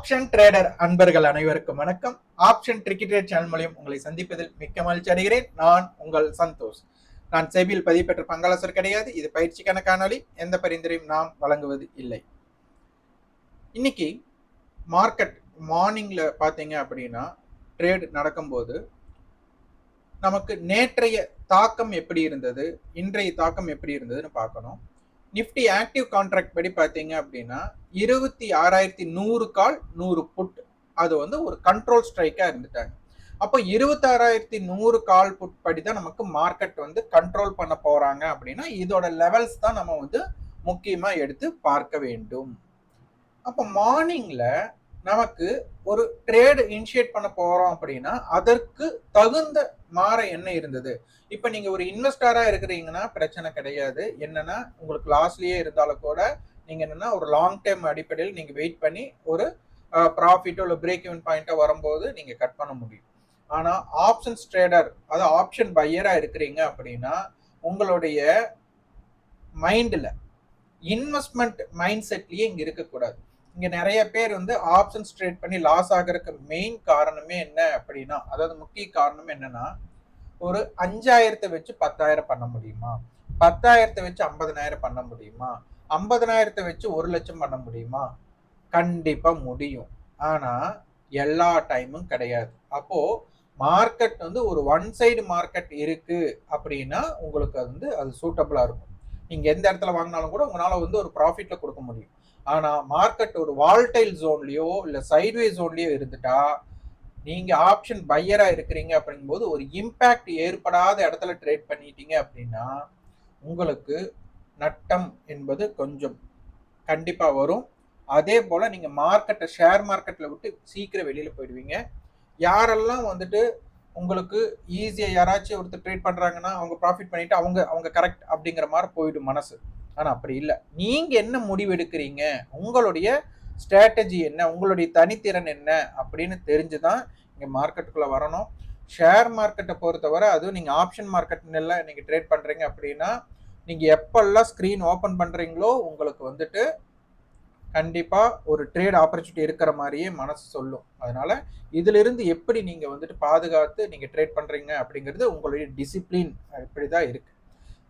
Option trader அன்பர்கள் அனைவருக்கும் வணக்கம். ஆப்ஷன் கிரிக்கெட் சேனல் மூலியம் உங்களை சந்திப்பதில் மிக்க மகிழ்ச்சி அடைகிறேன். நான் உங்கள் சந்தோஷ். நான் செபியில் பதிவு பெற்ற பங்காளசர் கிடையாது. இது பயிற்சிக்கான காணொலி எந்த பரிந்துரையும் நாம் வழங்குவது இல்லை. இன்னைக்கு மார்க்கெட் மார்னிங்ல பார்த்தீங்க அப்படின்னா ட்ரேட் நடக்கும்போது நமக்கு நேற்றைய தாக்கம் எப்படி இருந்தது? இன்றைய தாக்கம் எப்படி இருந்ததுன்னு பார்க்கணும். நிஃப்டி ஆக்டிவ் கான்ட்ராக்ட் படி பார்த்தீங்க அப்படின்னா இருபத்தி ஆறாயிரத்தி நூறு கால் நூறு புட் அது வந்து ஒரு கண்ட்ரோல் ஸ்ட்ரைக்காக இருந்துட்டாங்க. அப்போ இருபத்தாறாயிரத்தி நூறு கால் புட் படி தான் நமக்கு மார்க்கெட் வந்து கண்ட்ரோல் பண்ண போகிறாங்க அப்படின்னா இதோட லெவல்ஸ் தான் நம்ம வந்து முக்கியமாக எடுத்து பார்க்க வேண்டும். அப்போ மார்னிங்கில் நமக்கு ஒரு ட்ரேடு இனிஷியேட் பண்ண போறோம் அப்படின்னா அதற்கு தகுந்த மாற என்ன இருந்தது? இப்போ நீங்க ஒரு இன்வெஸ்டரா இருக்கிறீங்கன்னா பிரச்சனை கிடையாது. என்னன்னா உங்களுக்கு லாஸ்லயே இருந்தாலும் கூட நீங்க என்னன்னா ஒரு லாங் டேர்ம் அடிப்படையில் நீங்க வெயிட் பண்ணி ஒரு ப்ராஃபிட்டோ இல்லை பிரேக் இவன் பாயிண்டோ வரும்போது நீங்க கட் பண்ண முடியும். ஆனா ஆப்ஷன்ஸ் ட்ரேடர் அதாவது ஆப்ஷன் பையரா இருக்கிறீங்க அப்படின்னா உங்களுடைய மைண்ட்ல இன்வெஸ்ட்மெண்ட் மைண்ட் செட்லயே இங்க இருக்கக்கூடாது. இங்க நிறைய பேர் வந்து ஆப்ஷன்ஸ் ட்ரேட் பண்ணி லாஸ் ஆகிறதுக்கு மெயின் காரணமே என்ன அப்படின்னா அதாவது முக்கிய காரணம் என்னன்னா ஒரு அஞ்சாயிரத்தை வச்சு பத்தாயிரம் பண்ண முடியுமா? பத்தாயிரத்தை வச்சு ஐம்பதனாயிரம் பண்ண முடியுமா? ஐம்பதனாயிரத்தை வச்சு ஒரு லட்சம் பண்ண முடியுமா? கண்டிப்பா முடியும். ஆனா எல்லா டைமும் கிடையாது. அப்போ மார்க்கெட் வந்து ஒரு ஒன் சைடு மார்க்கெட் இருக்கு அப்படின்னா உங்களுக்கு அது வந்து அது சூட்டபிளா இருக்கும். நீங்க எந்த இடத்துல வாங்கினாலும் கூட உங்களால வந்து ஒரு ப்ராஃபிட்ல கொடுக்க முடியும். ஆனா மார்க்கெட் ஒரு வால்டைல் ஜோன்லயோ இல்ல சைட்வே ஜோன்லயோ இருந்துட்டா நீங்க ஆப்ஷன் பையரா இருக்கிறீங்க அப்படிங்கும்போது ஒரு இம்பேக்ட் ஏற்படாத இடத்துல ட்ரேட் பண்ணிட்டீங்க அப்படின்னா உங்களுக்கு நட்டம் என்பது கொஞ்சம் கண்டிப்பா வரும். அதே போல நீங்க மார்க்கெட்டை ஷேர் மார்க்கெட்ல விட்டு சீக்கிரம் வெளியில போயிடுவீங்க. யாரெல்லாம் வந்துட்டு உங்களுக்கு ஈஸியாக யாராச்சும் ஒருத்தர் ட்ரேட் பண்ணுறாங்கன்னா அவங்க ப்ராஃபிட் பண்ணிட்டு அவங்க அவங்க கரெக்ட் அப்படிங்கிற மாதிரி போயிடும் மனசு. ஆனால் அப்படி இல்லை. நீங்கள் என்ன முடிவு எடுக்கிறீங்க உங்களுடைய ஸ்ட்ராட்டஜி என்ன? உங்களுடைய தனித்திறன் என்ன? அப்படின்னு தெரிஞ்சு தான் இங்கே மார்க்கெட்டுக்குள்ளே வரணும். ஷேர் மார்க்கெட்டை பொறுத்தவரை அதுவும் நீங்கள் ஆப்ஷன் மார்க்கெட்ல நீங்கள் ட்ரேட் பண்ணுறீங்க அப்படின்னா நீங்கள் எப்பெல்லாம் ஸ்க்ரீன் ஓப்பன் பண்ணுறீங்களோ உங்களுக்கு வந்துட்டு கண்டிப்பாக ஒரு ட்ரேட் ஆப்பர்ச்சுனிட்டி இருக்கிற மாதிரியே மனசு சொல்லும். அதனால் இதிலிருந்து எப்படி நீங்கள் வந்துட்டு பாதுகாத்து நீங்கள் ட்ரேட் பண்ணுறீங்க அப்படிங்கிறது உங்களுடைய டிசிப்ளின் இப்படி தான் இருக்குது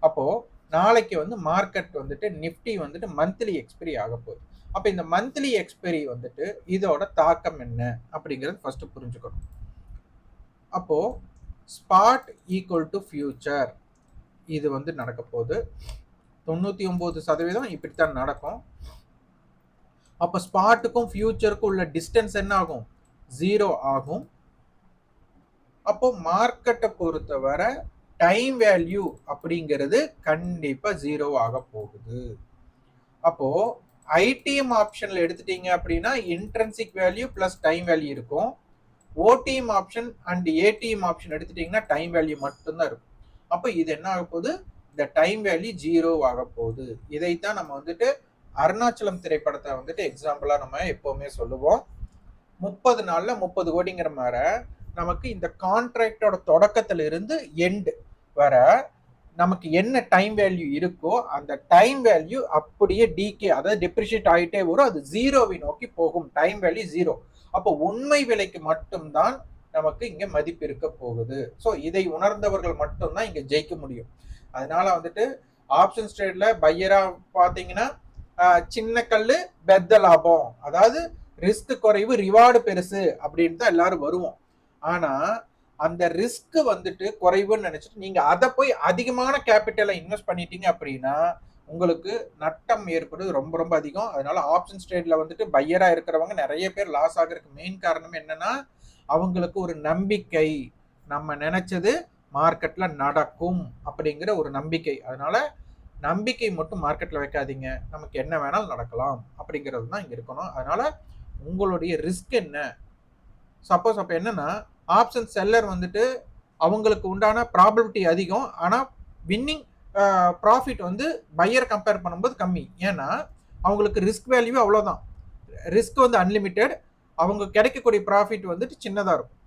அப்போது நாளைக்கு வந்து மார்க்கெட் வந்துட்டு நிஃப்டி வந்துட்டு மந்த்லி எக்ஸ்பைரி ஆக போகுது. அப்போ இந்த மந்த்லி எக்ஸ்பைரி வந்துட்டு இதோட தாக்கம் என்ன? அப்படிங்கிறது ஃபர்ஸ்ட் புரிஞ்சுக்கணும். அப்போ ஸ்பாட் ஈக்குவல் டு ஃபியூச்சர் இது வந்து நடக்க போகுது. தொண்ணூற்றி ஒம்பது சதவீதம் இப்படித்தான் நடக்கும். அப்போ ஸ்பாட்டுக்கும் ஃபியூச்சருக்கும் உள்ள டிஸ்டன்ஸ் என்ன ஆகும்? ஜீரோ ஆகும். அப்போ மார்க்கெட்டை பொறுத்தவரை டைம் வேல்யூ அப்படிங்கிறது கண்டிப்பாக ஜீரோ ஆக போகுது. அப்போ ஐடிஎம் ஆப்ஷன்ல எடுத்துட்டீங்க அப்படின்னா intrinsic value plus time value இருக்கும். OTM option and ATM option எடுத்துட்டீங்கன்னா டைம் வேல்யூ மட்டும்தான் இருக்கும். அப்போ இது என்ன ஆக போகுது? இந்த டைம் வேல்யூ ஜீரோ ஆக போகுது. இதைத்தான் நம்ம வந்துட்டு அருணாச்சலம் திரைப்படத்தை வந்துட்டு எக்ஸாம்பிளாக நம்ம எப்போவுமே சொல்லுவோம். முப்பது நாளில் முப்பது கோடிங்கிற மாதிரி நமக்கு இந்த கான்ட்ராக்டோட தொடக்கத்துல இருந்து எண்டு வர நமக்கு என்ன டைம் வேல்யூ இருக்கோ அந்த டைம் வேல்யூ அப்படியே டிகே அதாவது டெப்ரிஷியேட் ஆகிட்டே வரும். அது ஜீரோவை நோக்கி போகும். டைம் வேல்யூ ஜீரோ அப்போ உண்மை விலைக்கு மட்டும்தான் நமக்கு இங்க மதிப்பு இருக்க போகுது. ஸோ இதை உணர்ந்தவர்கள் மட்டும்தான் இங்க ஜெயிக்க முடியும். அதனால வந்துட்டு ஆப்ஷன்ஸ் ட்ரேட்ல பையரா பார்த்தீங்கன்னா சின்ன கல் பெத்த லாபம். அதாவது ரிஸ்க் குறைவு ரிவார்டு பெருசு அப்படின்னு தான் எல்லாரும் வருவோம். ஆனால் அந்த ரிஸ்க் வந்துட்டு குறைவுன்னு நினைச்சிட்டு நீங்க அதை போய் அதிகமான கேபிட்டலை இன்வெஸ்ட் பண்ணிட்டீங்க அப்படின்னா உங்களுக்கு நட்டம் ஏற்படுவது ரொம்ப ரொம்ப அதிகம். அதனால ஆப்ஷன்ஸ் ட்ரேட்ல வந்துட்டு பையரா இருக்கிறவங்க நிறைய பேர் லாஸ் ஆகிறதுக்கு மெயின் காரணம் என்னன்னா அவங்களுக்கு ஒரு நம்பிக்கை நம்ம நினைச்சது மார்க்கெட்ல நடக்கும் அப்படிங்கிற ஒரு நம்பிக்கை. அதனால நம்பிக்கை மட்டும் மார்க்கெட்ல வைக்காதீங்க. நமக்கு என்ன வேணாலும் நடக்கலாம் அப்படிங்கிறது தான் இங்க இருக்கணும். அதனால உங்களுடைய ரிஸ்க் என்ன? சப்போஸ் அப்போ என்னன்னா ஆப்ஷன் செல்லர் வந்துட்டு அவங்களுக்கு உண்டான ப்ராபபிலிட்டி அதிகம். ஆனால் வின்னிங் ப்ராஃபிட் வந்து பையர் கம்பேர் பண்ணும்போது கம்மி. ஏன்னா அவங்களுக்கு ரிஸ்க் வேல்யூ அவ்வளோதான் ரிஸ்க் வந்து அன்லிமிட்டெட் அவங்க கிடைக்கக்கூடிய ப்ராஃபிட் வந்துட்டு சின்னதாக இருக்கும்.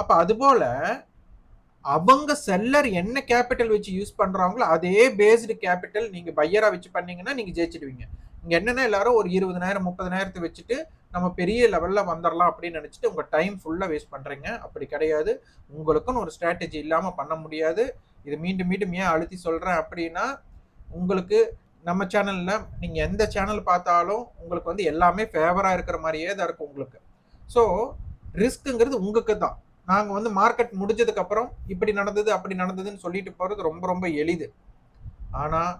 அப்போ அதுபோல் அவங்க செல்லர் என்ன கேபிட்டல் வச்சு யூஸ் பண்ணுறாங்களோ அதே பேஸ்டு கேபிட்டல் நீங்கள் பையராக வச்சு பண்ணீங்கன்னா நீங்கள் ஜெயிச்சிடுவீங்க. இங்கே என்னென்னா எல்லாரும் ஒரு இருபதனாயிரம் முப்பதனாயிரத்தை வச்சுட்டு நம்ம பெரிய லெவலில் வந்துடலாம் அப்படின்னு நினச்சிட்டு உங்கள் டைம் ஃபுல்லாக வேஸ்ட் பண்ணுறீங்க அப்படி கிடையாது. உங்களுக்குன்னு ஒரு ஸ்ட்ராட்டஜி இல்லாமல் பண்ண முடியாது. இது மீண்டும் மீண்டும் ஏன் அழுத்தி சொல்கிறேன் அப்படின்னா உங்களுக்கு நம்ம சேனலில் நீங்கள் எந்த சேனல் பார்த்தாலும் உங்களுக்கு வந்து எல்லாமே ஃபேவராக இருக்கிற மாதிரியே தான் இருக்கும் உங்களுக்கு. ஸோ ரிஸ்க்குங்கிறது உங்களுக்கு தான் நாங்கள் வந்து மார்க்கெட் முடிஞ்சதுக்கப்புறம் இப்படி நடந்தது அப்படி நடந்ததுன்னு சொல்லிட்டு போகிறது ரொம்ப ரொம்ப எளிது. ஆனால்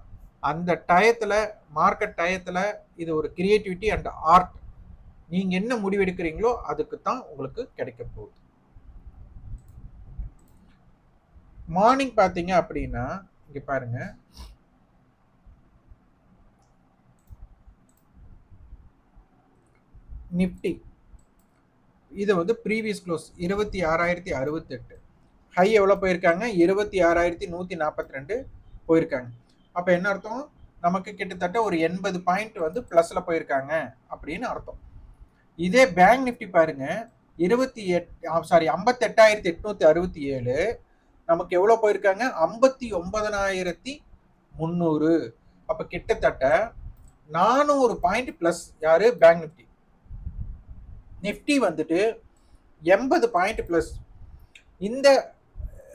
அந்த டயத்தில் மார்க்கெட் டயத்தில் இது ஒரு கிரியேட்டிவிட்டி அண்ட் ஆர்ட் நீங்கள் என்ன முடிவெடுக்கிறீங்களோ அதுக்கு தான் உங்களுக்கு கிடைக்க போகுது. மார்னிங் பார்த்தீங்க அப்படின்னா இங்கே பாருங்க. நிப்டி இது வந்து ப்ரீவியஸ் க்ளோஸ் இருபத்தி ஆறாயிரத்தி அறுபத்தெட்டு. ஹை எவ்வளோ போயிருக்காங்க? இருபத்தி ஆறாயிரத்தி நூற்றி நாற்பத்தி ரெண்டு போயிருக்காங்க. அப்போ என்ன அர்த்தம்? நமக்கு கிட்டத்தட்ட ஒரு எண்பது பாயிண்ட் வந்து ப்ளஸில் போயிருக்காங்க அப்படின்னு அர்த்தம். இதே பேங்க் நிஃப்டி பாருங்க. இருபத்தி எட் சாரி ஐம்பத்தெட்டாயிரத்தி எட்நூத்தி அறுபத்தி ஏழு. நமக்கு எவ்வளோ போயிருக்காங்க? ஐம்பத்தி ஒன்பதனாயிரத்தி முந்நூறு. அப்போ கிட்டத்தட்ட நானூறு பாயிண்ட் ப்ளஸ் யாரு? பேங்க் நிஃப்டி நிஃப்டி வந்துட்டு எண்பது பாயிண்ட் ப்ளஸ் இந்த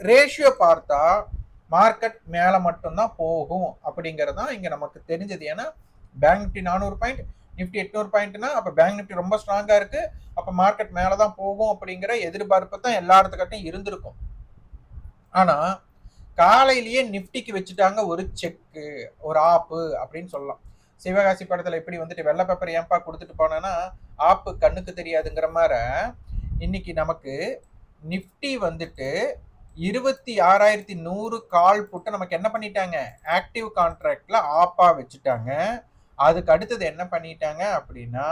ரேஷியோ பார்த்தா மார்க்கெட் மேலே மட்டும்தான் போகும் அப்படிங்கிறது தான் இங்கே நமக்கு தெரிஞ்சது. ஏன்னா பேங்க் நிஃப்டி நானூறு பாயிண்ட் நிஃப்டி எட்நூறு பாயிண்ட்னா அப்போ பேங்க் நிஃப்டி ரொம்ப ஸ்ட்ராங்காக இருக்குது அப்போ மார்க்கெட் மேலே தான் போகும் அப்படிங்கிற எதிர்பார்ப்பு தான் எல்லா இடத்துக்கிட்டையும் இருந்திருக்கும். ஆனால் காலையிலேயே நிஃப்டிக்கு வச்சுட்டாங்க ஒரு செக்கு ஒரு ஆப்பு அப்படின்னு சொல்லலாம். சிவகாசி படத்தில் எப்படி வந்துட்டு வெள்ளை பேப்பர் ஏன்பா கொடுத்துட்டு போனேன்னா ஆப்பு கண்ணுக்கு தெரியாதுங்கிற மாதிரி இன்னைக்கு நமக்கு நிஃப்டி வந்துட்டு இருபத்தி ஆறாயிரத்தி நூறு கால் போட்டு நமக்கு என்ன பண்ணிட்டாங்க? ஆக்டிவ் கான்ட்ராக்டில் ஆப்பாக வச்சுட்டாங்க. அதுக்கு அடுத்தது என்ன பண்ணிட்டாங்க அப்படின்னா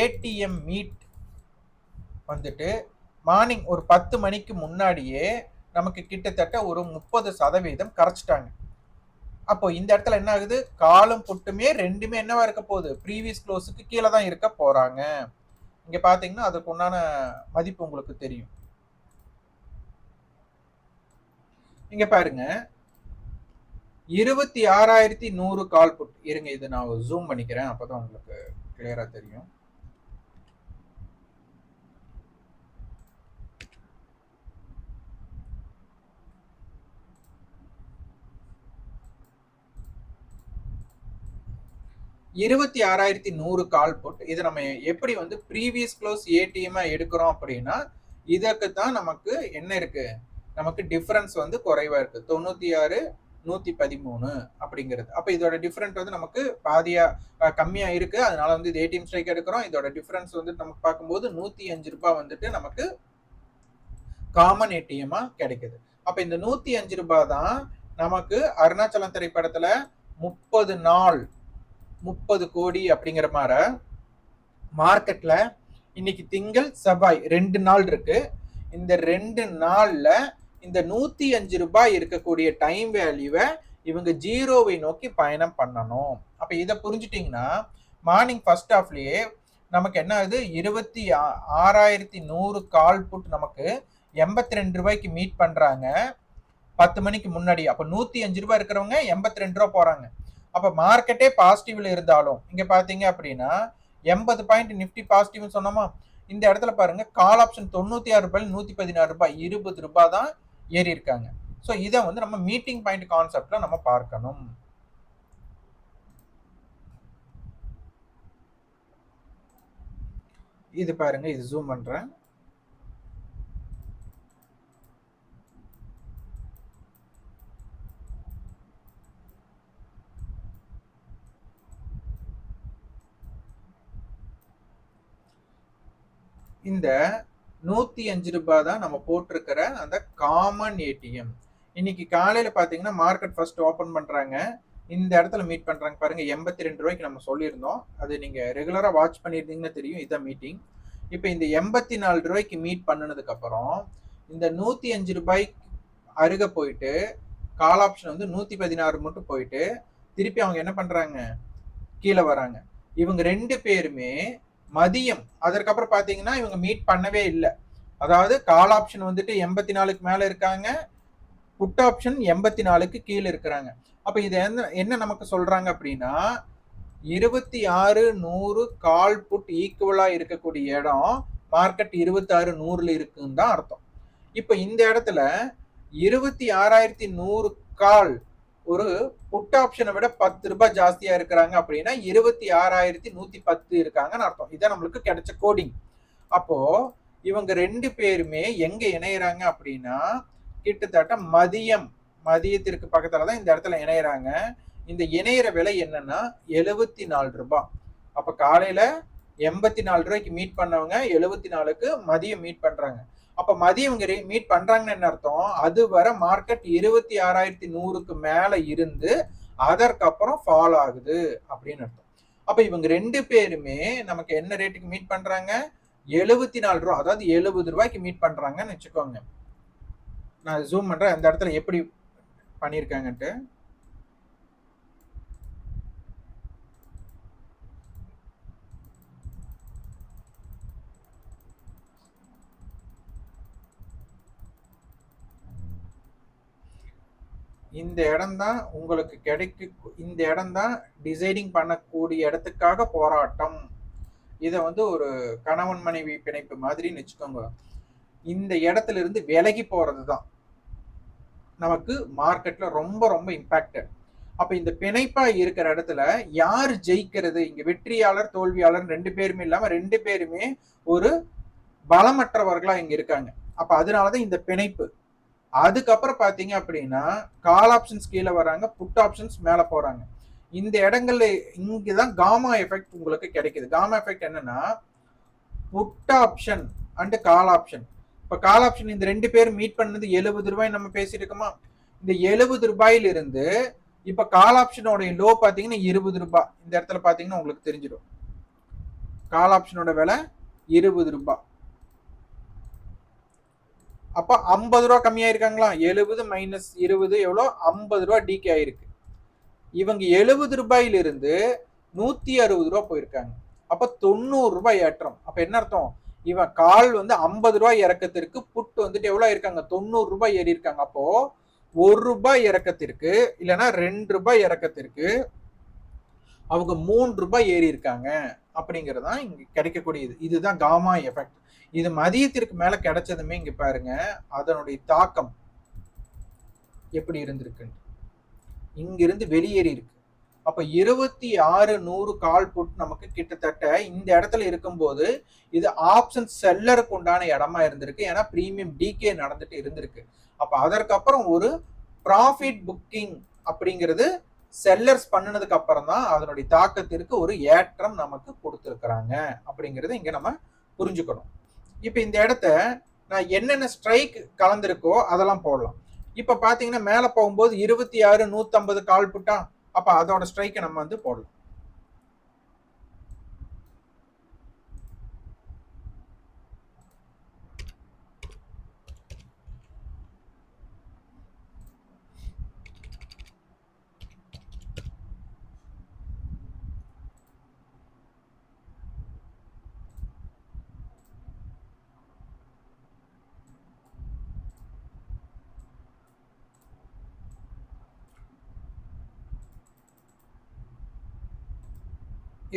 ஏடிஎம் மீட் வந்துட்டு மார்னிங் ஒரு பத்து மணிக்கு முன்னாடியே நமக்கு கிட்டத்தட்ட ஒரு முப்பது சதவீதம் கரைச்சிட்டாங்க. அப்போ இந்த இடத்துல என்ன ஆகுது? காலும் புட்டுமே ரெண்டுமே என்னவா இருக்க போகுது? ப்ரீவியஸ் க்ளோஸுக்கு கீழே தான் இருக்க போறாங்க. இங்க பாத்தீங்கன்னா அதுக்கு உண்டான மதிப்பு உங்களுக்கு தெரியும். இங்க பாருங்க. இருபத்தி ஆறாயிரத்தி நூறு கால் புட் இருங்க இது நான் ஜூம் பண்ணிக்கிறேன். அப்பதான் உங்களுக்கு கிளியரா தெரியும். இருபத்தி ஆறாயிரத்தி நூறு கால் புட் இது நம்ம எப்படி வந்து ப்ரீவியஸ் க்ளோஸ் ஏடிஎம் எடுக்கிறோம் அப்படின்னா இதற்கு தான் நமக்கு என்ன இருக்கு? நமக்கு டிஃப்ரென்ஸ் வந்து குறைவா இருக்கு. தொண்ணூத்தி ஆறு நூத்தி பதிமூணு அப்படிங்கிறது. அப்ப இதோட டிஃப்ரெண்ட் வந்து நமக்கு பாதியா கம்மியா இருக்கு. அதனால வந்து இது ஏடிஎம் ஸ்ட்ரைக் எடுக்கிறோம். இதோட டிஃபரன்ஸ் வந்து நமக்கு பார்க்கும்போது நூத்தி அஞ்சு ரூபாய் வந்துட்டு நமக்கு காமன் ஏடிஎம்மா கிடைக்குது. அப்ப இந்த நூத்தி அஞ்சு ரூபாய் தான் நமக்கு அருணாச்சலம் திரைப்படத்துல முப்பது நாள் முப்பது கோடி அப்படிங்கிற மாதிரி மார்க்கெட்ல இன்னைக்கு திங்கள் செவ்வாய் ரெண்டு நாள் இருக்கு. இந்த ரெண்டு நாள்ல இந்த நூற்றி அஞ்சு ரூபாய் இருக்கக்கூடிய டைம் வேல்யூவை இவங்க ஜீரோவை நோக்கி பயணம் பண்ணணும். அப்போ இதை புரிஞ்சுட்டீங்கன்னா மார்னிங் ஃபர்ஸ்ட் ஆஃப்லேயே நமக்கு என்ன ஆகுது? இருபத்தி ஆறாயிரத்தி நூறு கால் புட் நமக்கு எண்பத்தி ரெண்டு ரூபாய்க்கு மீட் பண்ணுறாங்க பத்து மணிக்கு முன்னாடி. அப்போ நூற்றி அஞ்சு ரூபாய் இருக்கிறவங்க எண்பத்தி ரெண்டு ரூபா போகிறாங்க அப்போ மார்க்கெட்டே பாசிட்டிவ்ல இருந்தாலும் இங்கே பார்த்தீங்க அப்படின்னா எண்பது பாயிண்ட் நிஃப்டி பாசிட்டிவ்னு சொன்னோமா? இந்த இடத்துல பாருங்க கால் ஆப்ஷன் தொண்ணூற்றி ஆறு ரூபாய் நூற்றி பதினாறு ரூபாய். இருபது ரூபாய் தான் ஏறி இருக்காங்க ஸோ இதை வந்து நம்ம மீட்டிங் பாயிண்ட் கான்செப்ட்ல நம்ம பார்க்கணும். இது பாருங்க இது ஜூம் பண்றேன். இந்த நூத்தி அஞ்சு ரூபாய் தான் நம்ம போட்டிருக்கிற அந்த காமன் ஏடிஎம் இன்னைக்கு காலையில பாத்தீங்கன்னா மார்க்கெட் ஃபர்ஸ்ட் ஓபன் பண்றாங்க. இந்த இடத்துல மீட் பண்றாங்க. பாருங்க எண்பத்தி ரெண்டு ரூபாய்க்கு நம்ம சொல்லியிருந்தோம். அது நீங்க ரெகுலரா வாட்ச் பண்ணியிருந்தீங்கன்னு தெரியும். இதான் மீட்டிங் இப்போ இந்த எண்பத்தி நாலு ரூபாய்க்கு மீட் பண்ணினதுக்கு அப்புறம் இந்த நூத்தி அஞ்சு ரூபாய்க்கு அருக போயிட்டு கால் ஆப்ஷன் வந்து நூத்தி பதினாறு மட்டும் போயிட்டு திருப்பி அவங்க என்ன பண்றாங்க? கீழே வராங்க. இவங்க ரெண்டு பேருமே மதியம். அதற்கப்புறம் பார்த்தீங்கன்னா இவங்க மீட் பண்ணவே இல்லை. அதாவது கால் ஆப்ஷன் வந்துட்டு எண்பத்தி நாலுக்கு மேலே இருக்காங்க. புட் ஆப்ஷன் எண்பத்தி நாலுக்கு கீழே இருக்கிறாங்க. அப்போ இது என்ன என்ன நமக்கு சொல்கிறாங்க அப்படின்னா இருபத்தி ஆறு நூறு கால் புட் ஈக்குவலாக இருக்கக்கூடிய இடம் மார்க்கெட் இருபத்தி ஆறு இருக்குன்னு தான் அர்த்தம். இப்போ இந்த இடத்துல இருபத்தி ஆறாயிரத்தி நூறு கால் ஒரு புட் ஆப்ஷனை விட பத்து ரூபாய் ஜாஸ்தியா இருக்கிறாங்க அப்படின்னா இருபத்தி ஆறாயிரத்தி நூத்தி பத்து இருக்காங்கன்னு அர்த்தம். இதான் நம்மளுக்கு கிடைச்ச கோடிங் அப்போ இவங்க ரெண்டு பேருமே எங்க இணையறாங்க அப்படின்னா கிட்டத்தட்ட மதியம் மதியத்திற்கு பக்கத்துல தான் இந்த இடத்துல இணையறாங்க. இந்த இணையிற விலை என்னன்னா எழுபத்தி நாலு ரூபாய். அப்ப காலையில எண்பத்தி நாலு ரூபாய்க்கு மீட் பண்ணவங்க எழுபத்தி நாலுக்கு மதியம் மீட் பண்றாங்க. அப்ப மதியம் இவங்க மீட் பண்றாங்கன்னு என்ன அர்த்தம்? அது வர மார்க்கெட் இருபத்தி ஆறாயிரத்தி நூறுக்கு மேல இருந்து அதற்கப்புறம் ஃபால் ஆகுது அப்படின்னு அர்த்தம். அப்ப இவங்க ரெண்டு பேருமே நமக்கு என்ன ரேட்டுக்கு மீட் பண்றாங்க? எழுபத்தி நாலு ரூபா அதாவது எழுபது ரூபாய்க்கு மீட் பண்றாங்கன்னு வச்சுக்கோங்க. நான் ஜூம் பண்றேன் அந்த இடத்துல எப்படி பண்ணியிருக்காங்கன்ட்டு. இந்த இடம் தான் உங்களுக்கு கிடைக்க இந்த இடம் தான் டிசைடிங் பண்ணக்கூடிய இடத்துக்காக போராட்டம். இதை வந்து ஒரு கணவன் மனைவி பிணைப்பு மாதிரின்னு வச்சுக்கோங்க. இந்த இடத்துல இருந்து விலகி போகிறது தான் நமக்கு மார்க்கெட்டில் ரொம்ப ரொம்ப இம்பாக்டட் அப்போ இந்த பிணைப்பாக இருக்கிற இடத்துல யார் ஜெயிக்கிறது? இங்கே வெற்றியாளர் தோல்வியாளர் ரெண்டு பேருமே இல்லாமல் ரெண்டு பேருமே ஒரு பலமற்றவர்களாக இங்கே இருக்காங்க. அப்போ அதனால தான் இந்த பிணைப்பு. அதுக்கப்புறம் பார்த்தீங்க அப்படின்னா கால் ஆப்ஷன்ஸ் கீழே வராங்க புட் ஆப்ஷன்ஸ் மேலே போகிறாங்க இந்த இடங்கள்ல இங்கதான் காமா எஃபெக்ட் உங்களுக்கு கிடைக்குது. காமா எஃபெக்ட் என்னன்னா put option and call option இப்போ கால் ஆப்ஷன் இந்த ரெண்டு பேரும் மீட் பண்ணது எழுபது ரூபாய் நம்ம பேசியிருக்கோமா இந்த எழுபது ரூபாயிலிருந்து இப்போ கால் ஆப்ஷனோடைய லோ பார்த்தீங்கன்னா இருபது ரூபாய். இந்த இடத்துல பார்த்தீங்கன்னா உங்களுக்கு தெரிஞ்சிடும். கால் ஆப்ஷனோட விலை இருபது ரூபாய். அப்ப ஐம்பது ரூபா கம்மியாயிருக்காங்களா? எழுபது மைனஸ் இருபது எவ்வளோ? ஐம்பது ரூபா டிகே ஆயிருக்கு. இவங்க எழுபது ரூபாயிலிருந்து நூத்தி அறுபது ரூபா போயிருக்காங்க. அப்ப தொண்ணூறு ரூபாய் ஏற்றம். அப்ப என்ன அர்த்தம்? இவன் கால் வந்து ஐம்பது ரூபாய் இறக்கத்திற்கு புட்டு வந்துட்டு எவ்வளோ இருக்காங்க தொண்ணூறு ரூபாய் ஏறி இருக்காங்க. அப்போ ஒரு ரூபாய் இறக்கத்திற்கு இல்லைன்னா ரெண்டு ரூபாய் இறக்கத்திற்கு அவங்க மூன்று ரூபாய் ஏறி இருக்காங்க. அப்படிங்கிறது தான் இங்க கிடைக்கக்கூடியது. இதுதான் காமா எஃபெக்ட். இது மதியத்திற்கு மேல கிடைச்சதுமே இங்க பாருங்க அதனுடைய தாக்கம் எப்படி இருந்திருக்கு? இங்கிருந்து வெளியேறி இருக்கு. அப்ப இருபத்தி ஆறு நூறு கால் புட் நமக்கு கிட்டத்தட்ட இந்த இடத்துல இருக்கும்போது இது ஆப்ஷன் செல்லருக்கு உண்டான இடமா இருந்திருக்கு. ஏன்னா ப்ரீமியம் டிகே நடந்துட்டு இருந்திருக்கு. அப்ப அதற்கப்புறம் ஒரு ப்ராஃபிட் புக்கிங் அப்படிங்கிறது செல்லர்ஸ் பண்ணினதுக்கு அப்புறம் தான் அதனுடைய தாக்கத்திற்கு ஒரு ஏற்றம் நமக்கு கொடுத்துருக்குறாங்க. அப்படிங்கிறத இங்க நம்ம புரிஞ்சுக்கணும். இப்போ இந்த இடத்த நான் என்னென்ன ஸ்ட்ரைக் கலந்துருக்கோ அதெல்லாம் போடலாம். இப்போ பார்த்தீங்கன்னா மேலே போகும்போது இருபத்தி ஆறு நூற்றம்பது கால் புட்டா அப்போ அதோட ஸ்ட்ரைக்கை நம்ம வந்து போடலாம்.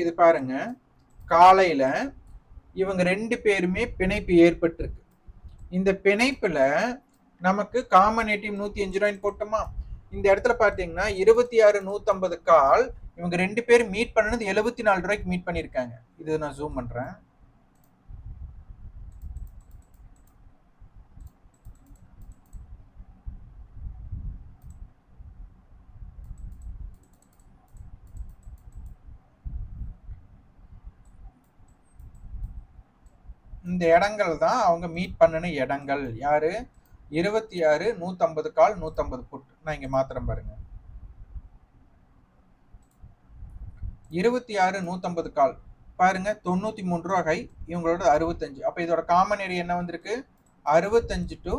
இது பாருங்க. காலையில இவங்க ரெண்டு பேருமே பிணைப்பு ஏற்பட்டிருக்கு. இந்த பிணைப்புல நமக்கு காமன் ஏடிஎம் நூத்தி அஞ்சு ரூபாய்ன்னு போட்டோமா? இந்த இடத்துல பாத்தீங்கன்னா இருபத்தி ஆறு நூத்தம்பது கால் இவங்க ரெண்டு பேரும் மீட் பண்ணது எழுபத்தி நாலு ரூபாய்க்கு மீட் பண்ணியிருக்காங்க. இது நான் ஜூம் பண்றேன். இந்த இடங்கள் தான் அவங்க மீட் பண்ணின இடங்கள். யாரு? இருபத்தி ஆறு நூத்தம்பது கால் நூத்தம்பது புட் நான் இங்க மாத்திரம் பாருங்க. இருபத்தி ஆறு நூத்தம்பது கால். பாருங்க தொண்ணூத்தி மூணு ரூபா ஹை இவங்களோட அறுபத்தஞ்சு. அப்ப இதோட காமன் ஏரியா என்ன வந்திருக்கு? அறுபத்தஞ்சு டு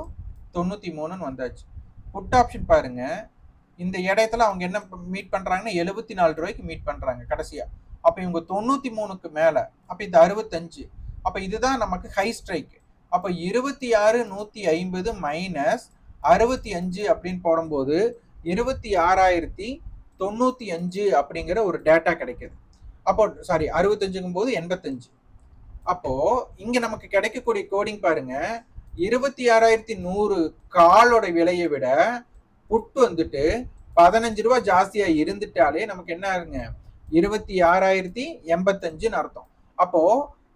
தொண்ணூத்தி மூணுன்னு வந்தாச்சு. புட் ஆப்ஷன் பாருங்க. இந்த இடத்துல அவங்க என்ன மீட் பண்றாங்கன்னா எழுபத்தி நாலு ரூபாய்க்கு மீட் பண்றாங்க கடைசியா. அப்ப இவங்க தொண்ணூத்தி மூணுக்கு மேல. அப்ப இந்த அறுபத்தஞ்சு. அப்போ இதுதான் நமக்கு ஹை ஸ்ட்ரைக் அப்போ இருபத்தி ஆறு நூற்றி ஐம்பது மைனஸ் அறுபத்தி அஞ்சு அப்படின்னு போடும்போது இருபத்தி ஆறாயிரத்தி தொண்ணூற்றி அஞ்சு அப்படிங்கிற ஒரு டேட்டா கிடைக்கிது. அப்போ சாரி அறுபத்தஞ்சுங்கும் போது எண்பத்தஞ்சு அப்போ இங்க நமக்கு கிடைக்கக்கூடிய கோடிங் பாருங்க. இருபத்தி ஆறாயிரத்தி நூறு காலோட விலையை விட புட் வந்துட்டு பதினஞ்சு ரூபா ஜாஸ்தியா இருந்துட்டாலே நமக்கு என்ன ஆகுங்க? இருபத்தி ஆறாயிரத்தி எண்பத்தஞ்சுன்னு அர்த்தம். அப்போ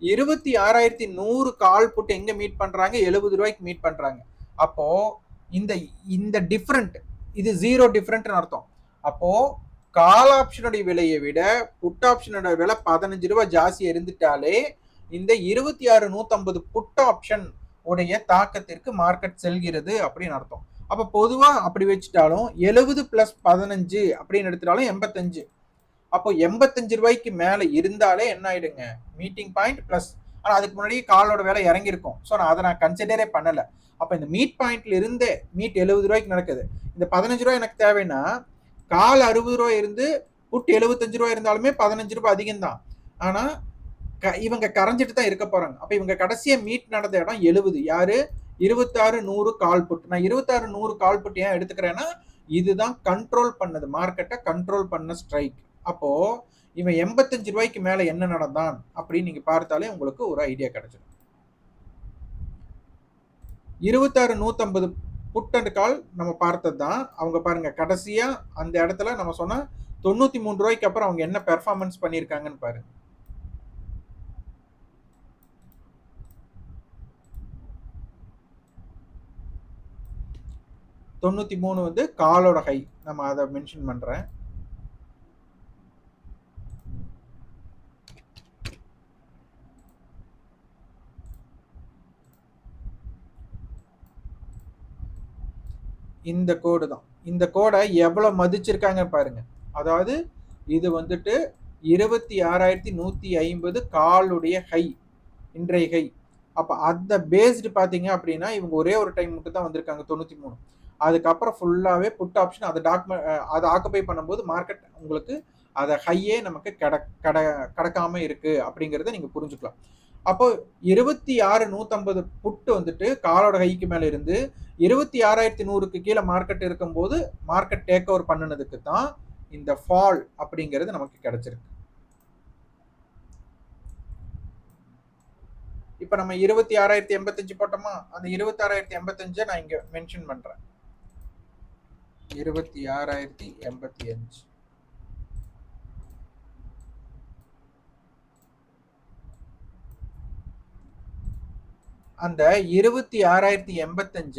இருபத்தி ஆறாயிரத்தி நூறு கால் புட்டு எங்க மீட் பண்றாங்க? எழுபது ரூபாய்க்கு மீட் பண்றாங்க. அப்போ இந்த இந்த டிஃப்ரெண்ட் இது ஜீரோ டிஃப்ரெண்ட்னு அர்த்தம். அப்போ கால் ஆப்ஷனுடைய விலையை விட புட் ஆப்ஷனோட விலை பதினஞ்சு ரூபாய் ஜாஸ்தி இருந்துட்டாலே இந்த இருபத்தி ஆறு நூத்தம்பது புட் ஆப்ஷன் உடைய தாக்கத்திற்கு மார்க்கெட் செல்கிறது அப்படின்னு அர்த்தம். அப்ப பொதுவா அப்படி வச்சுட்டாலும் எழுபது பிளஸ் பதினஞ்சு அப்படின்னு எடுத்துட்டாலும் எண்பத்தஞ்சு. அப்போ எண்பத்தஞ்சு ரூபாய்க்கு மேல இருந்தாலே என்ன ஆயிடுங்க? மீட்டிங் பாயிண்ட் பிளஸ் ஆனா அதுக்கு முன்னாடி காலோட வேலை இறங்கியிருக்கும். ஸோ நான் அதை நான் கன்சிடரே பண்ணல. அப்ப இந்த மீட் பாயிண்ட்ல இருந்தே மீட் எழுபது ரூபாய்க்கு நடக்குது. இந்த பதினஞ்சு ரூபாய் எனக்கு தேவைன்னா கால் அறுபது ரூபாய் இருந்து புட் எழுபத்தஞ்சு ரூபாய் இருந்தாலுமே பதினஞ்சு ரூபாய் அதிகம் தான் ஆனா க- இவங்க கரைஞ்சிட்டு தான் இருக்க போறாங்க. அப்ப இவங்க கடைசியா மீட் நடந்த இடம் எழுபது. யாரு? இருபத்தாறு நூறு கால் புட். நான் இருபத்தாறு நூறு கால் புட் ஏன் எடுத்துக்கிறேன்னா இதுதான் கண்ட்ரோல் பண்ணது. மார்க்கெட்டை கண்ட்ரோல் பண்ண ஸ்ட்ரைக் அப்போ இவன் எண்பத்தஞ்சு ரூபாய்க்கு மேல என்ன நடந்தான் அப்படின்னு நீங்க பார்த்தாலே உங்களுக்கு ஒரு ஐடியா கிடைச்சிடும். இருபத்தாறு நூத்தம்பது புட் அண்ட் கால் நம்ம பார்த்தது தான் அவங்க பாருங்க கடைசியா அந்த இடத்துல நம்ம சொன்ன தொண்ணூத்தி மூணு ரூபாய்க்கு அப்புறம் அவங்க என்ன பெர்ஃபார்மன்ஸ் பண்ணியிருக்காங்கன்னு பாருங்க. தொண்ணூற்றி மூணு வந்து காலோட ஹை நம்ம அதை மென்ஷன் பண்ணுறேன் இந்த கோடு தான். இந்த கோடை எவ்வளோ மதிச்சிருக்காங்க பாருங்க. அதாவது இது வந்துட்டு இருபத்தி ஆறாயிரத்தி நூற்றி ஐம்பது காலுடைய ஹை இன்றைய ஹை. அப்போ அந்த பேஸ்டு பார்த்தீங்க அப்படின்னா இவங்க ஒரே ஒரு டைம் மட்டும் தான் வந்திருக்காங்க தொண்ணூற்றி மூணு. அதுக்கப்புறம் ஃபுல்லாகவே புட் ஆப்ஷன் அதை டாக்குமெண்ட் அதை ஆக்குபை பண்ணும்போது மார்க்கெட் உங்களுக்கு அதை ஹையே நமக்கு கட கட கடக்காமல் இருக்குது அப்படிங்கிறத நீங்கள் புரிஞ்சுக்கலாம். அப்போ இருபத்தி ஆறு நூத்தம்பது புட்டு வந்துட்டு காலோட ஹைக்கு மேல இருந்து இருபத்தி ஆறாயிரத்தி நூறுக்கு கீழே மார்க்கெட் இருக்கும்போது மார்க்கெட் டேக் ஓவர் பண்ணினதுக்கு தான் இந்த ஃபால் அப்படிங்கிறது நமக்கு கிடைச்சிருக்கு. இப்போ நம்ம இருபத்தி ஆறாயிரத்தி எண்பத்தஞ்சு போட்டோமா? அந்த இருபத்தி ஆறாயிரத்தி எண்பத்தஞ்சை நான் இங்க மென்ஷன் பண்றேன். இருபத்தி ஆறாயிரத்தி எண்பத்தி அஞ்சு அந்த இருபத்தி ஆறாயிரத்தி எண்பத்தஞ்ச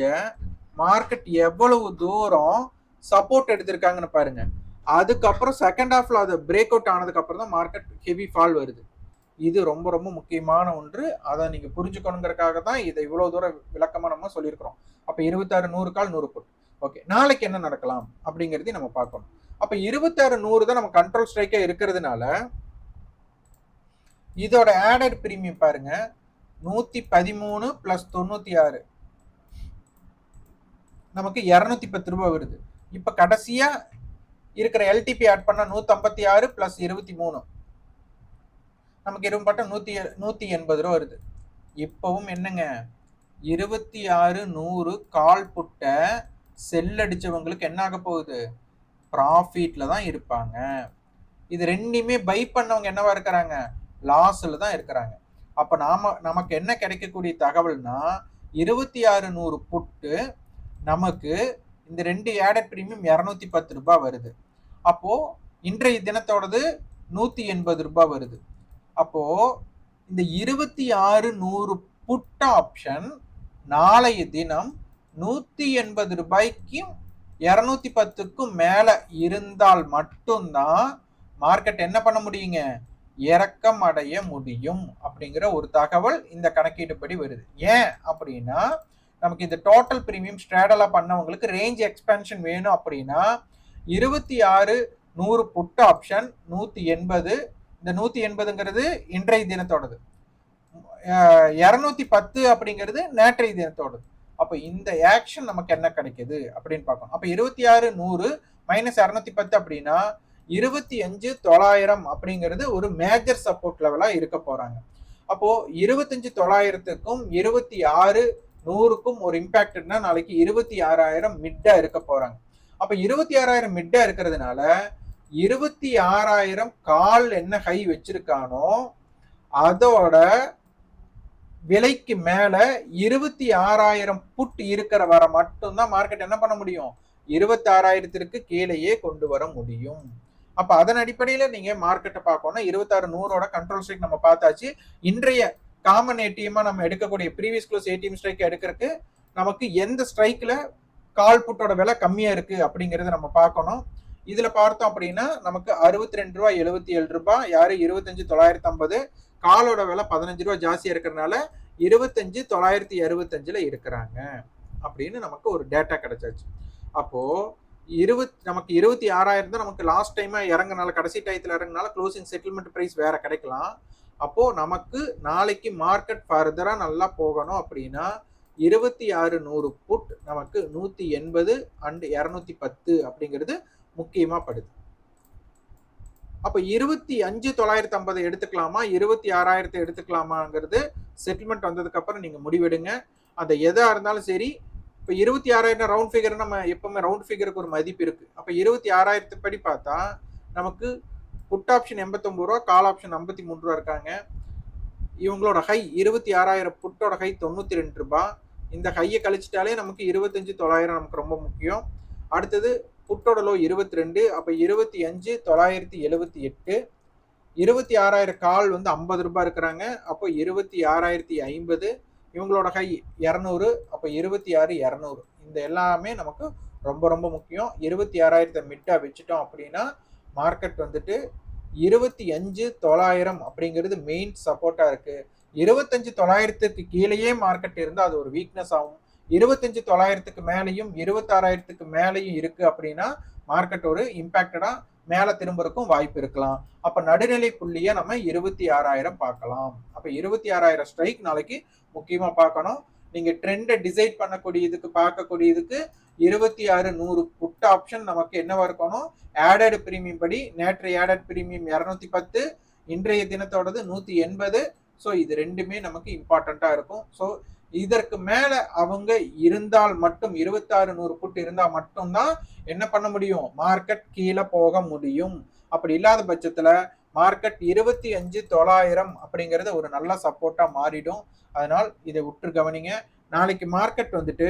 மார்க்கெட் எவ்வளவு தூரம் சப்போர்ட் எடுத்திருக்காங்கன்னு பாருங்க. அதுக்கப்புறம் செகண்ட் ஹாஃப்ல அது பிரேக் அவுட் ஆனதுக்கு அப்புறம் தான் மார்க்கெட் ஹெவி ஃபால் வருது. இது ரொம்ப ரொம்ப முக்கியமான ஒன்று. அதை நீங்க புரிஞ்சுக்கணுங்கிறதுக்காக தான் இதை இவ்வளவு தூரம் விளக்கமா நம்ம சொல்லியிருக்கிறோம். அப்ப இருபத்தாறு நூறு கால் நூறு புட் ஓகே நாளைக்கு என்ன நடக்கலாம் அப்படிங்கிறதையும் நம்ம பார்க்கணும். அப்ப இருபத்தாறு நூறு தான் நம்ம கண்ட்ரோல் ஸ்ட்ரைக்கா இருக்கிறதுனால இதோட ஆடட் பிரீமியம் பாருங்க. நூற்றி பதிமூணு ப்ளஸ் தொண்ணூற்றி ஆறு. நமக்கு இரநூத்தி பத்து ரூபாய் வருது. இப்போ கடைசியாக இருக்கிற எல்டிபி ஆட் பண்ணால் நூற்றம்பத்தி ஆறு ப்ளஸ் இருபத்தி மூணு. நமக்கு இருபது பட்டம் நூற்றி நூற்றி எண்பது ரூபா வருது. இப்போவும் என்னங்க? இருபத்தி ஆறு நூறு கால் புட்ட செல் அடித்தவங்களுக்கு என்ன ஆக போகுது? ப்ராஃபிட்டில் தான் இருப்பாங்க. இது ரெண்டையுமே பை பண்ணவங்க என்னவா இருக்கிறாங்க? லாஸில் தான் இருக்கிறாங்க. அப்ப நாம நமக்கு என்ன கிடைக்கக்கூடிய தகவல்னா இருபத்தி ஆறு நூறு புட்டு நமக்கு இந்த ரெண்டு ஆடட் பிரீமியம் இரநூத்தி பத்து ரூபாய் வருது. அப்போ இன்றைய தினத்தோடது நூத்தி எண்பது ரூபாய் வருது. அப்போ இந்த இருபத்தி ஆறு நூறு புட் ஆப்ஷன் நாளைய தினம் நூத்தி எண்பது ரூபாய்க்கும் இரநூத்தி பத்துக்கும் மேல இருந்தால் மட்டும்தான் மார்க்கெட் என்ன பண்ண முடியுங்க? இறக்கம் அடைய முடியும் அப்படிங்கிற ஒரு தகவல் இந்த கணக்கீடுபடி வருது. ஏன் அப்படின்னா நமக்கு இந்த டோட்டல் பிரீமியம் ஸ்ட்ராடலாக பண்ணவங்களுக்கு ரேஞ்ச் எக்ஸ்பென்ஷன் வேணும் அப்படின்னா இருபத்தி ஆறு நூறு புட் ஆப்ஷன் நூற்றி எண்பது இந்த நூற்றி எண்பதுங்கிறது இன்றைய தினத்தோடது. இரநூத்தி பத்து அப்படிங்கிறது நேற்றைய தினத்தோடது. அப்போ இந்த ஆக்ஷன் நமக்கு என்ன கிடைக்குது அப்படின்னு பார்க்கணும். அப்போ இருபத்தி ஆறு நூறு மைனஸ் இரநூத்தி பத்து அப்படின்னா இருபத்தி அஞ்சு தொள்ளாயிரம் அப்படிங்கிறது ஒரு மேஜர் சப்போர்ட் லெவலா இருக்க போறாங்க. அப்போ இருபத்தஞ்சு தொள்ளாயிரத்துக்கும் இருபத்தி ஆறு நூறுக்கும் ஒரு இம்பாக்ட்னா நாளைக்கு இருபத்தி ஆறாயிரம் மிட்டா இருக்க போறாங்க. அப்ப இருபத்தி ஆறாயிரம் மிட்டா இருக்கிறதுனால இருபத்தி ஆறாயிரம் கால் என்ன ஹை வச்சிருக்கானோ அதோட விலைக்கு மேல இருபத்தி ஆறாயிரம் புட் இருக்கிற வர மட்டும்தான் மார்க்கெட் என்ன பண்ண முடியும்? இருபத்தி ஆறாயிரத்திற்கு கீழேயே கொண்டு வர முடியும். அப்ப அதன் அடிப்படையில நீங்க மார்க்கெட்டை பார்க்கணும். இருபத்தாறு நூறோட கண்ட்ரோல் ஸ்ட்ரைக் நம்ம பார்த்தாச்சு. இன்றைய காமன் ஏடிஎம்மா நம்ம எடுக்கக்கூடிய ப்ரீவியஸ் க்ளோஸ் ஏடிஎம் ஸ்ட்ரைக் எடுக்கிறதுக்கு நமக்கு எந்த ஸ்ட்ரைக்ல கால் புட்டோட விலை கம்மியா இருக்கு அப்படிங்கறத நம்ம பார்க்கணும். இதுல பார்த்தோம் அப்படின்னா நமக்கு அறுபத்தி ரெண்டு ரூபாய் எழுபத்தி ஏழு ரூபாய் யாரு இருபத்தஞ்சு தொள்ளாயிரத்தி ஐம்பது காலோட விலை பதினஞ்சு ரூபாய் ஜாஸ்தியா இருக்கிறதுனால இருபத்தஞ்சு தொள்ளாயிரத்தி அறுபத்தஞ்சுல இருக்கிறாங்க அப்படின்னு நமக்கு ஒரு டேட்டா கிடைச்சாச்சு. அப்போ இருபத் நமக்கு இருபத்தி ஆறாயிரம் தான் நமக்கு லாஸ்ட் டைமா இறங்கினால கடைசி டயத்தில் இறங்கினால க்ளோசிங் செட்டில்மெண்ட் ப்ரைஸ் வேற கிடைக்கலாம். அப்போ நமக்கு நாளைக்கு மார்க்கெட் ஃபர்தராக நல்லா போகணும் அப்படின்னா இருபத்தி ஆறு நூறு புட் நமக்கு நூத்தி எண்பது அண்ட் இரநூத்தி பத்து அப்படிங்கிறது முக்கியமா படுது. அப்போ இருபத்தி அஞ்சு தொள்ளாயிரத்தி ஐம்பது எடுத்துக்கலாமா? இருபத்தி ஆறாயிரத்தை எடுத்துக்கலாமாங்கிறது செட்டில்மெண்ட் வந்ததுக்கப்புறம் நீங்கள் முடிவெடுங்க. அந்த எதாக இருந்தாலும் சரி இப்ப இருபத்தி ஆறாயிரம் ரவுண்ட் ஃபிகர் நம்ம எப்பவுமே ரவுண்ட் ஃபிகருக்கு ஒரு மதிப்பு இருக்கு. அப்ப இருபத்தி ஆறாயிரத்து படி பார்த்தா நமக்கு புட் ஆப்ஷன் எண்பத்தொம்பது ரூபா கால் ஆப்ஷன் ஐம்பத்தி மூணு ரூபா இருக்காங்க. இவங்களோட ஹை இருபத்தி ஆறாயிரம் புட்டோட ஹை தொண்ணூற்றி ரெண்டு ரூபா. இந்த ஹையை கழிச்சிட்டாலே நமக்கு இருபத்தஞ்சு தொள்ளாயிரம் நமக்கு ரொம்ப முக்கியம். அடுத்தது புட்டோட லோ இருபத்தி ரெண்டு அப்போ இருபத்தி அஞ்சு தொள்ளாயிரத்தி எழுபத்தி எட்டு. இருபத்தி ஆறாயிரம் கால் வந்து ஐம்பது ரூபாய் இருக்கிறாங்க. அப்போ இருபத்தி ஆறாயிரத்தி ஐம்பது இவங்களோட ஹை இரநூறு அப்போ இருபத்தி ஆறு இரநூறு. இந்த எல்லாமே நமக்கு ரொம்ப ரொம்ப முக்கியம். இருபத்தி ஆறாயிரத்தை மிட்டாக வச்சுட்டோம் அப்படின்னா மார்க்கெட் வந்துட்டு இருபத்தி அஞ்சு தொள்ளாயிரம் அப்படிங்கிறது மெயின் சப்போர்ட்டாக இருக்குது இருபத்தஞ்சு தொள்ளாயிரத்துக்கு கீழேயே மார்க்கெட் இருந்தால் அது ஒரு வீக்னஸ் ஆகும். இருபத்தஞ்சு தொள்ளாயிரத்துக்கு மேலேயும் இருபத்தாறாயிரத்துக்கு மேலேயும் இருக்குது அப்படின்னா மார்க்கெட் ஒரு இம்பேக்டடாக மேலே திரும்பறக்கும் வாய்ப்பு இருக்கலாம். அப்போ நடுநிலை புள்ளியை நம்ம இருபத்தி ஆறாயிரம் பார்க்கலாம். அப்போ இருபத்தி ஆறாயிரம் ஸ்ட்ரைக் நாளைக்கு முக்கியமாக பார்க்கணும். நீங்கள் ட்ரெண்டை டிசைட் பண்ணக்கூடியதுக்கு பார்க்கக்கூடியதுக்கு இருபத்தி ஆறு நூறு புட் ஆப்ஷன் நமக்கு என்னவா இருக்கணும்? ஆடட் பிரீமியம் படி நேற்று ஆடட் பிரீமியம் இரநூத்தி பத்து இன்றைய தினத்தோடது நூற்றி எண்பது. ஸோ இது ரெண்டுமே நமக்கு இம்பார்ட்டண்ட்டாக இருக்கும். ஸோ இதற்கு மேல அவங்க இருந்தால் மட்டும் இருபத்தாறு நூறு புட் இருந்தால் மட்டும்தான் என்ன பண்ண முடியும்? மார்க்கெட் கீழே போக முடியும். அப்படி இல்லாத பட்சத்துல மார்க்கெட் இருபத்தி அஞ்சு தொள்ளாயிரம் அப்படிங்கறது ஒரு நல்ல சப்போர்ட்டா மாறிடும். அதனால் இதை உற்று கவனிங்க. நாளைக்கு மார்க்கெட் வந்துட்டு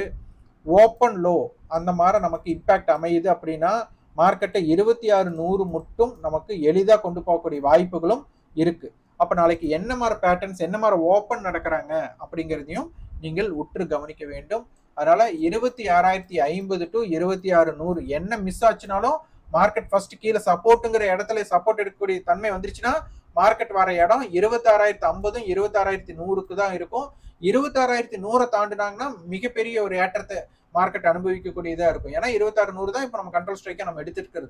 ஓப்பன் லோ அந்த மாதிரி நமக்கு இம்பேக்ட் அமையுது அப்படின்னா மார்க்கெட்டை இருபத்தி ஆறு நூறு மட்டும் நமக்கு எளிதாக கொண்டு போகக்கூடிய வாய்ப்புகளும் இருக்கு. அப்போ நாளைக்கு என்ன மாதிரி பேட்டர்ன்ஸ் என்ன மாதிரி ஓப்பன் நடக்கிறாங்க அப்படிங்கிறதையும் நீங்கள் உற்று கவனிக்க வேண்டும். அதனால இருபத்தி ஆறாயிரத்தி ஐம்பது டு இருபத்தி ஆறு நூறு என்ன மிஸ் ஆச்சுனாலும் மார்க்கெட் ஃபர்ஸ்ட் கீழே சப்போர்ட்டுங்கிற இடத்துல சப்போர்ட் எடுக்கக்கூடிய தன்மை வந்துருச்சுன்னா மார்க்கெட் வர இடம் இருபத்தாறாயிரத்தி ஐம்பதும் இருபத்தாறாயிரத்தி நூறுக்கு தான் இருக்கும். இருபத்தாறாயிரத்தி நூறை தாண்டினாங்கன்னா மிகப்பெரிய ஒரு ஏற்றத்தை மார்க்கெட் அனுபவிக்கக்கூடியதாக இருக்கும். ஏன்னா இருபத்தாறு நூறு தான் இப்போ நம்ம கண்ட்ரோல் ஸ்ட்ரைக்கை நம்ம எடுத்துருக்கிறது.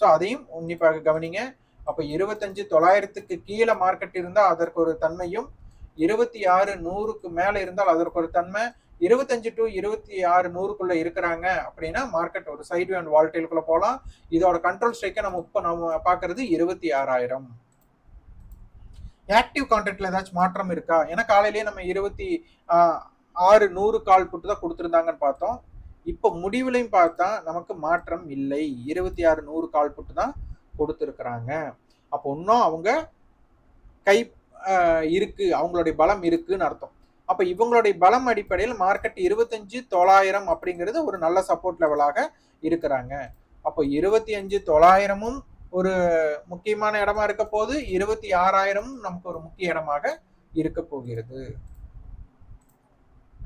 ஸோ அதையும் உன்னிப்பாக கவனிங்க. அப்போ இருபத்தஞ்சு தொள்ளாயிரத்துக்கு கீழே மார்க்கெட் இருந்தால் அதற்கு ஒரு தன்மையும் இருபத்தி ஆறு நூறுக்கு மேலே இருந்தால் அதற்கு ஒரு தன்மை இருபத்தஞ்சு டு இருபத்தி ஆறு நூறுக்குள்ள இருக்கிறாங்க அப்படின்னா மார்க்கெட் ஒரு சைடு அண்ட் வால்டைலுக்குள்ள போகலாம். இதோட கண்ட்ரோல் ஸ்ட்ரைக்கை நம்ம இப்போ நம்ம பார்க்கறது இருபத்தி ஆறாயிரம். ஆக்டிவ் கான்ட்ராக்ட்ல ஏதாச்சும் மாற்றம் இருக்கா? ஏன்னா காலையிலேயே நம்ம இருபத்தி ஆறு நூறு கால் புட்டு தான் கொடுத்துருந்தாங்கன்னு பார்த்தோம். இப்போ முடிவுலையும் பார்த்தா நமக்கு மாற்றம் இல்லை. இருபத்தி ஆறு நூறு கால் புட்டு தான் கொடுத்துருக்குறாங்க. அப்போ இன்னும் அவங்க கை இருக்கு. அவங்களுடைய பலம் இருக்குன்னு அர்த்தம். அப்போ இவங்களுடைய பலம் அடிப்படையில் மார்க்கெட் இருபத்தஞ்சு தொள்ளாயிரம் அப்படிங்கிறது ஒரு நல்ல சப்போர்ட் லெவலாக இருக்கிறாங்க. அப்போ இருபத்தி அஞ்சு தொள்ளாயிரமும் ஒரு முக்கியமான இடமா இருக்க போது இருபத்தி ஆறாயிரமும் நமக்கு ஒரு முக்கிய இடமாக இருக்க போகிறது.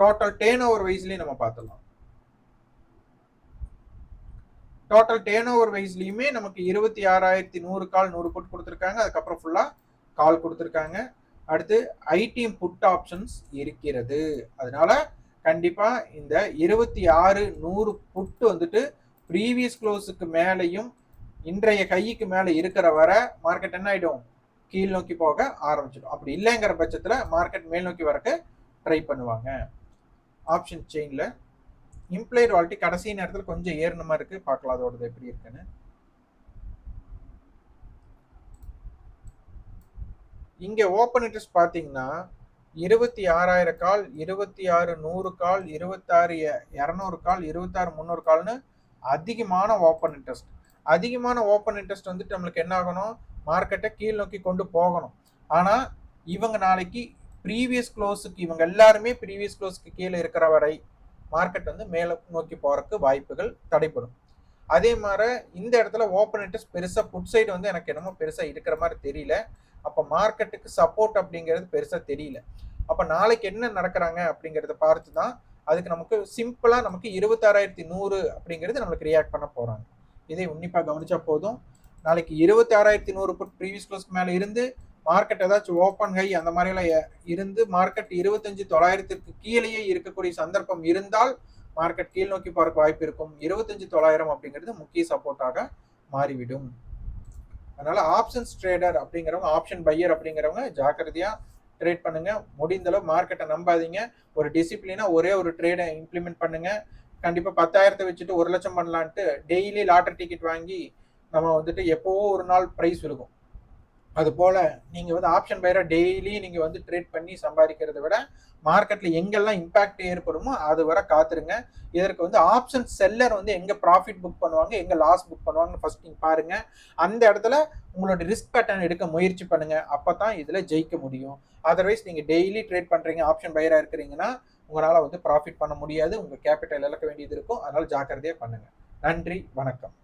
டோட்டல் டேன் ஓவர் வைஸ்லயும் நம்ம பார்த்துடலாம் டோட்டல் டேன் ஓவர் வைஸ்லயுமே நமக்கு இருபத்தி ஆறாயிரத்தி நூறு கால் நூறு கோட் கொடுத்துருக்காங்க. அதுக்கப்புறம் ஃபுல்லா கால் கொடுத்துருக்காங்க. அடுத்து ஐடிஎம் புட் ஆப்ஷன்ஸ் இருக்கிறது. அதனால கண்டிப்பாக இந்த இருபத்தி ஆறு நூறு புட்டு வந்துட்டு ப்ரீவியஸ் க்ளோஸுக்கு மேலேயும் இன்றைய கைக்கு மேலே இருக்கிற வர மார்க்கெட் என்ன ஆகிடும் கீழ் நோக்கி போக ஆரம்பிச்சிடும். அப்படி இல்லைங்கிற பட்சத்தில் மார்க்கெட் மேல் நோக்கி வரக்கு ட்ரை பண்ணுவாங்க. ஆப்ஷன் செயினில் இம்ப்ளைட் வாலிட்டி கடைசி நேரத்தில் கொஞ்சம் ஏறின மாதிரி இருக்குது பார்க்கலாம் அதோடது எப்படி இருக்குன்னு. இங்கே ஓப்பன் இன்ட்ரெஸ்ட் பார்த்தீங்கன்னா இருபத்தி ஆறாயிரம் கால் இருபத்தி ஆறு நூறு கால் இருபத்தாறு இரநூறு கால் இருபத்தாறு முந்நூறு கால்னு அதிகமான ஓப்பன் இன்ட்ரெஸ்ட் அதிகமான ஓப்பன் இன்ட்ரெஸ்ட் வந்துட்டு நம்மளுக்கு என்ன ஆகணும்? மார்க்கெட்டை கீழ் நோக்கி கொண்டு போகணும். ஆனால் இவங்க நாளைக்கு ப்ரீவியஸ் க்ளோஸுக்கு இவங்க எல்லாருமே ப்ரீவியஸ் க்ளோஸுக்கு கீழே இருக்கிற வரை மார்க்கெட் வந்து மேலே நோக்கி போகிறதுக்கு வாய்ப்புகள் தடைப்படும் அதே மாதிரி இந்த இடத்துல ஓப்பன் இன்ட்ரெஸ்ட் பெருசாக புட் சைடு வந்து எனக்கு என்னமோ பெருசாக இருக்கிற மாதிரி தெரியல. அப்போ மார்க்கெட்டுக்கு சப்போர்ட் அப்படிங்கிறது பெருசாக தெரியல. அப்போ நாளைக்கு என்ன நடக்கிறாங்க அப்படிங்கிறத பார்த்து தான் அதுக்கு நமக்கு சிம்பிளாக நமக்கு இருபத்தாறாயிரத்தி நூறு அப்படிங்கிறது நம்மளுக்கு ரியாக்ட் பண்ண போகிறாங்க இதை உன்னிப்பாக கவனிச்சா போதும். நாளைக்கு இருபத்தாறாயிரத்தி நூறு புட் ப்ரீவியஸ் க்ளோஸ்க்கு மேலே இருந்து மார்க்கெட் ஏதாச்சும் ஓப்பன் ஹை அந்த மாதிரிலாம் இருந்து மார்க்கெட் இருபத்தஞ்சு தொள்ளாயிரத்திற்கு கீழேயே இருக்கக்கூடிய சந்தர்ப்பம் இருந்தால் மார்க்கெட் கீழ் நோக்கி பார்க்க வாய்ப்பு இருக்கும். இருபத்தஞ்சு தொள்ளாயிரம் அப்படிங்கிறது முக்கிய சப்போர்ட்டாக மாறிவிடும். அதனால ஆப்ஷன்ஸ் ட்ரேடர் அப்படிங்கிறவங்க ஆப்ஷன் பையர் அப்படிங்கிறவங்க ஜாக்கிரதையா ட்ரேட் பண்ணுங்க. முடிந்த அளவு மார்க்கெட்டை நம்பாதீங்க. ஒரு டிசிப்ளினா ஒரே ஒரு ட்ரேடை இம்ப்ளிமெண்ட் பண்ணுங்க. கண்டிப்பா பத்தாயிரத்தை வச்சுட்டு ஒரு லட்சம் பண்ணலான்ட்டு டெய்லி லாட்டரி டிக்கெட் வாங்கி நம்ம வந்துட்டு எப்போவோ ஒரு நாள் ப்ரைஸ் இருக்கும். அது போல நீங்க வந்து ஆப்ஷன் பையரை டெய்லி நீங்க வந்து ட்ரேட் பண்ணி சம்பாதிக்கிறதை விட மார்க்கெட்ல எங்கெல்லாம் இம்பாக்ட் ஏற்படுமோ அது வரை காத்துருங்க. இதற்கு வந்து ஆப்ஷன் செல்லர் வந்து எங்க ப்ராஃபிட் புக் பண்ணுவாங்க எங்க லாஸ் புக் பண்ணுவாங்கன்னு ஃபர்ஸ்ட் நீங்கள் பாருங்க. அந்த இடத்துல உங்களோட ரிஸ்க் பேட்டர்ன் எடுக்க முயற்சி பண்ணுங்க. அப்பதான் இதுல ஜெயிக்க முடியும். அதர்வைஸ் நீங்க டெய்லி ட்ரேட் பண்றீங்க ஆப்ஷன் பையரா இருக்கிறீங்கன்னா உங்களால் வந்து ப்ராஃபிட் பண்ண முடியாது. உங்கள் கேபிட்டல் இழக்க வேண்டியது இருக்கும். அதனால் ஜாக்கிரதையாக பண்ணுங்கள் நன்றி வணக்கம்.